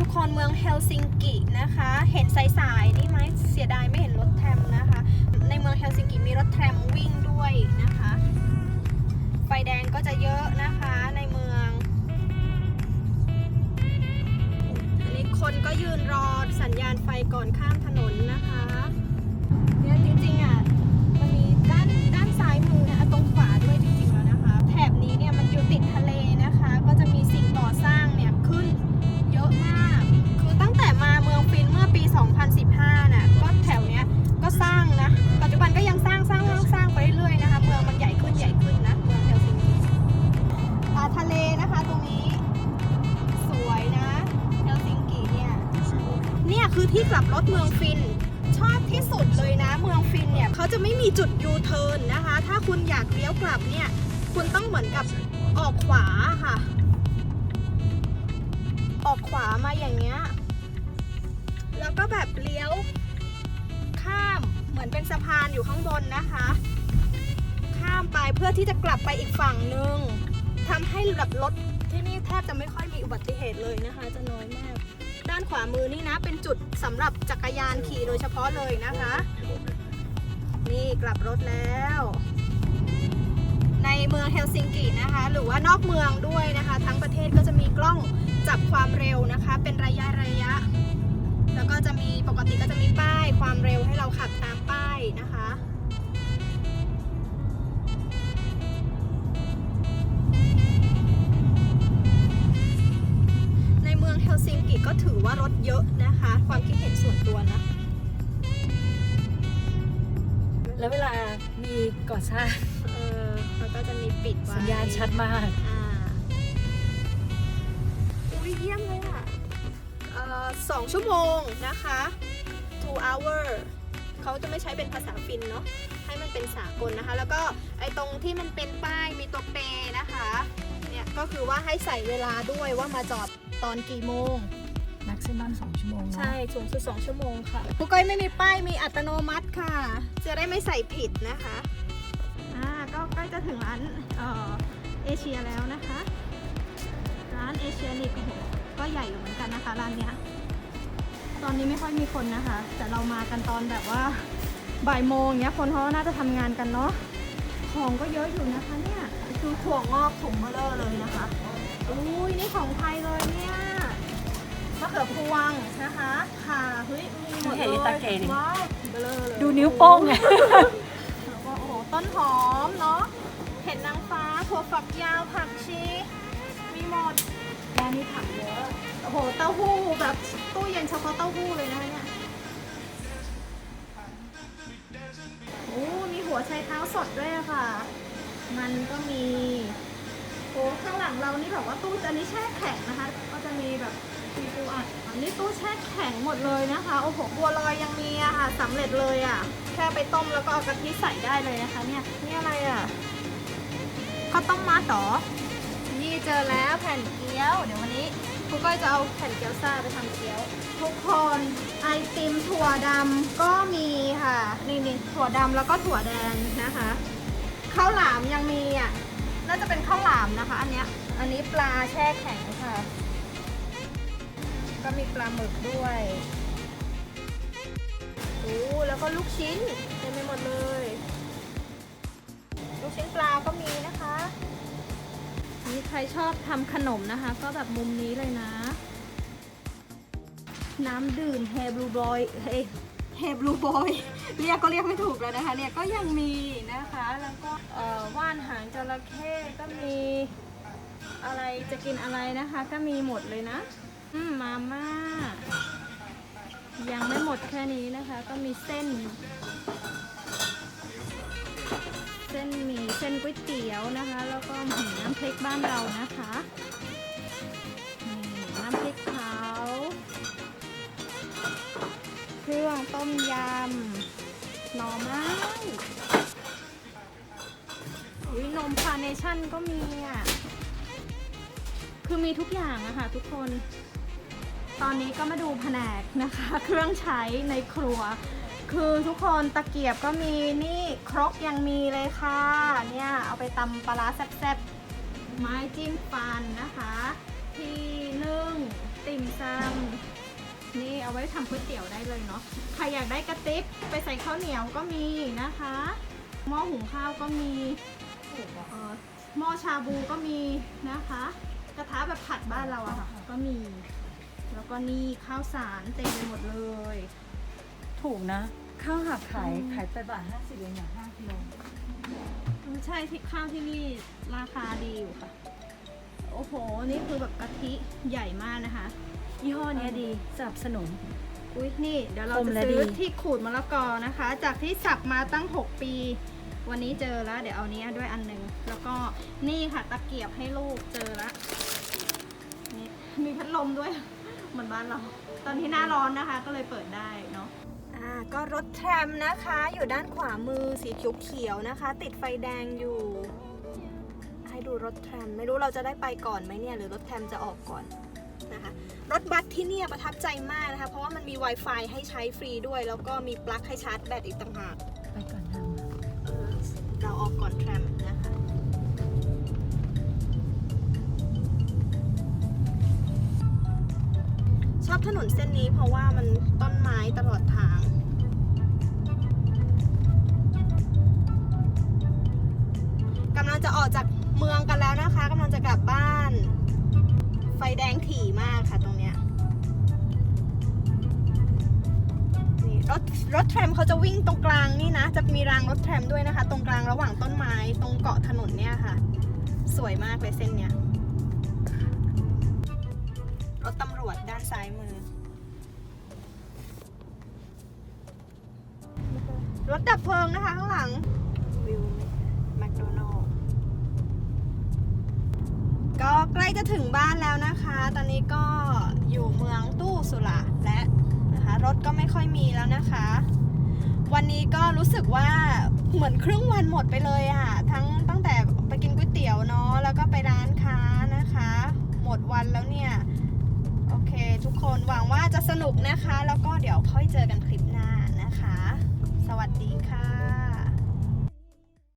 ทุกคนเมืองเฮลซิงกินะคะ เห็นสายๆนี่ไหมเสียดายไม่เห็นรถแทรมนะคะ ในเมืองเฮลซิงกิมีรถแทรมวิ่งด้วยนะคะ ไฟแดงก็จะเยอะนะคะในเมือง อันนี้คนก็ยืนรอสัญญาณไฟก่อนข้ามถ เขาจะไม่มีจุดยูเทิร์นนะคะ ถ้าคุณอยากเลี้ยวกลับเนี่ย คุณต้องเหมือนกับออกขวาค่ะ ออกขวามาอย่างเงี้ย แล้วก็แบบเลี้ยว ข้ามเหมือนเป็นสะพานอยู่ข้างบนนะคะ ข้ามไปเพื่อที่จะกลับไปอีกฝั่งหนึ่งทำให้แบบรถที่นี่แทบจะไม่ค่อยมีอุบัติเหตุเลยนะคะ จะน้อยมาก ด้านขวามือนี่นะ เป็นจุดสำหรับจักรยานขี่โดยเฉพาะเลยนะคะ นี่กลับรถแล้ว ในเมืองเฮลซิงกินะคะ หรือว่านอกเมืองด้วยนะคะ ทั้งประเทศก็จะมีกล้องจับความเร็วนะคะ เป็นระยะระยะ แล้วก็จะมีปกติก็จะมีป้ายความเร็วให้เราขับตามป้ายนะคะในเมืองเฮลซิงกิก็ถือว่ารถเยอะนะคะ ความคิดเห็นส่วนตัวนะ แล้วเวลามีก่อสร้างเออแล้วก็จะมีปิดไว้สัญญาณชัดมาก อ่าอุ้ยเยี่ยมเลยอะเอ่อสองชั่วโมงนะคะ two hour เขาจะไม่ใช้เป็นภาษาฟินเนาะให้มันเป็นสากลนะคะ แล้วก็ไอ้ตรงที่มันเป็นป้ายมีตัวเปนะคะเนี่ยก็คือว่าให้ใส่เวลาด้วยว่ามาจอดตอนกี่โมง แม็กซิมัม2ชั่วโมงเนาะใช่สูงสุด2ชั่วโมงค่ะผู้ก้อยไม่มีป้ายมีอัตโนมัติค่ะ จะได้ไม่ใส่ผิดนะคะ อ่าก็ใกล้จะถึงร้านเอ่อเอเชียแล้วนะคะ ร้านเอเชียนี่โอ้โหก็ใหญ่อยู่เหมือนกันนะคะร้านเนี้ยตอนนี้ไม่ค่อยมีคนนะคะ แต่เรามากันตอนแบบว่าบ่ายโมงเนี้ยคนเขาน่าจะทำงานกันเนาะของก็เยอะอยู่นะคะเนี่ย คือถั่วงอกถุงเบลอเลยนะ วงนะคะค่ะเฮ้ยมีหมดเลยว้าวเบลอเลยดูนิ้วโป้งไง แล้วก็โอ้โหต้นหอมเนาะเห็ดนางฟ้าถั่วฝักยาวผักชีมีหมดแกนี่ผักเยอะโอ้โหเต้าหู้แบบตู้เย็นเฉพาะเต้าหู้เลยนะคะเนี่ยโอ้มีหัวไชเท้าสดด้วยอะค่ะ มันก็มี โอ้ข้างหลังเรานี่แบบว่าตู้อันนี้แช่แข็งนะคะ ก็จะมีแบบ มีปูอัดอันนี้ตู้แช่แข็งหมดเลยนะคะ โอ้โห บัวลอยยังมีอะค่ะสำเร็จเลยอะแค่ไปต้มแล้วก็เอากะทิใส่ได้เลยนะคะ เนี่ย นี่อะไรอะข้าวต้มมัดเหรอ นี่เจอแล้วแผ่นเกี๊ยว เดี๋ยววันนี้ครูก้อยจะเอาแผ่นเกี๊ยวซาไปทำเกี๊ยว ทุกคนไอติมถั่วดำก็มีค่ะ นี่นี่ถั่วดำแล้วก็ถั่วแดงนะคะข้าวหลามยังมีอะ น่าจะเป็นข้าวหลามนะคะ อันเนี้ย อันนี้ปลาแช่แข็งค่ะ ก็มีปลาหมึกด้วยโอ้แล้วก็ลูกชิ้นเต็มไปหมดเลย ลูกชิ้นปลาก็มีนะคะ นี่ใครชอบทำขนมนะคะ ก็แบบมุมนี้เลยนะ น้ำดื่มเฮบลูบอยเฮเฮบลูบอยเรียกก็เรียกไม่ถูกแล้วนะคะเนี่ยก็ยังมีนะคะ แล้วก็ว่านหางจระเข้ก็มีอะไรจะกินอะไรนะคะ ก็มีหมดเลยนะ อืมมาม่า ยังไม่หมดแค่นี้นะคะ ก็มีเส้น เส้นหมี่เส้นก๋วยเตี๋ยวนะคะ แล้วก็หมี่น้ำพริกบ้านเรานะคะน้ำพริกเผาเครื่องต้มยำหน่อไม้อุ้ยนมคาเนชั่นก็มีอะ คือมีทุกอย่างอะค่ะทุกคน ตอนนี้ก็มาดูแผนกนะคะ เครื่องใช้ในครัว คือทุกคนตะเกียบก็มีนี่ครกยังมีเลยค่ะ เนี่ยเอาไปตำปลาร้าแซ่บๆ ไม้จิ้มฟันนะคะ ที่นึ่งติ่มซำนี่เอาไว้ทำก๋วยเตี๋ยวได้เลยเนาะใครอยากได้กระติบไปใส่ข้าวเหนียวก็มีนะคะ หม้อหุงข้าวก็มีหม้อชาบูก็มีนะคะ กระทะแบบผัดบ้านเราอะค่ะก็มี แล้วก็นี่ข้าวสารเต็มไปหมดเลย ถูกนะ ข้าวหักขายอืมขายไปบาทห้าสิบเองอะห้ากิโลใช่ที่ข้าวที่นี่ราคาดีอยู่ค่ะ โอ้โห นี่คือแบบกะทิใหญ่มากนะคะ ยี่ห้อเนี้ยดีสนับสนุนอุ้ยนี่เดี๋ยวเราคมจะและซื้อดีที่ขูดมะละกอนะคะ จากที่สับมาตั้ง 6 ปี วันนี้เจอแล้ว เดี๋ยวเอาเนี้ยด้วยอันหนึง แล้วก็นี่ค่ะตะเกียบให้ลูกเจอแล้วนี่มีพัดลมด้วย เหมือนบ้านเรา ตอนที่หน้าร้อนนะคะ ก็เลยเปิดได้เนาะอ่าก็รถแทรมนะคะ อยู่ด้านขวามือสีเขียวๆนะคะ ติดไฟแดงอยู่ ให้ดูรถแทรมไม่รู้เราจะได้ไปก่อนไหมเนี่ย หรือรถแทรมจะออกก่อนนะคะรถบัสที่เนี่ยประทับใจมากนะคะ เพราะว่ามันมี Wi-Fi ให้ใช้ฟรีด้วย แล้วก็มีปลั๊กให้ชาร์จแบตอีกต่างหากไปก่อนทำอะเออเราออกก่อนแทรม อบถนนเส้นนี้เพราะว่ามันต้นไม้ตลอดทาง กำลังจะออกจากเมืองกันแล้วนะคะกำลังจะกลับบ้าน ไฟแดงถี่มากค่ะตรงเนี้ยนี่รถรถแทรมเขาจะวิ่งตรงกลางนี่นะ จะมีรางรถแทรมด้วยนะคะ ตรงกลางระหว่างต้นไม้ตรงเกาะถนนเนี่ยค่ะ สวยมากเลยเส้นเนี้ย รถตำรวจด้านซ้ายมือ รถดับเพลิงนะคะข้างหลัง วิวแมคโดนัลล์ก็ใกล้จะถึงบ้านแล้วนะคะ ตอนนี้ก็อยู่เมืองตู้สุระและนะคะรถก็ไม่ค่อยมีแล้วนะคะ วันนี้ก็รู้สึกว่าเหมือนครึ่งวันหมดไปเลยอะทั้ง กนะคะ แล้วก็เดี๋ยวค่อยเจอกันคลิปหน้านะคะ สวัสดีค่ะ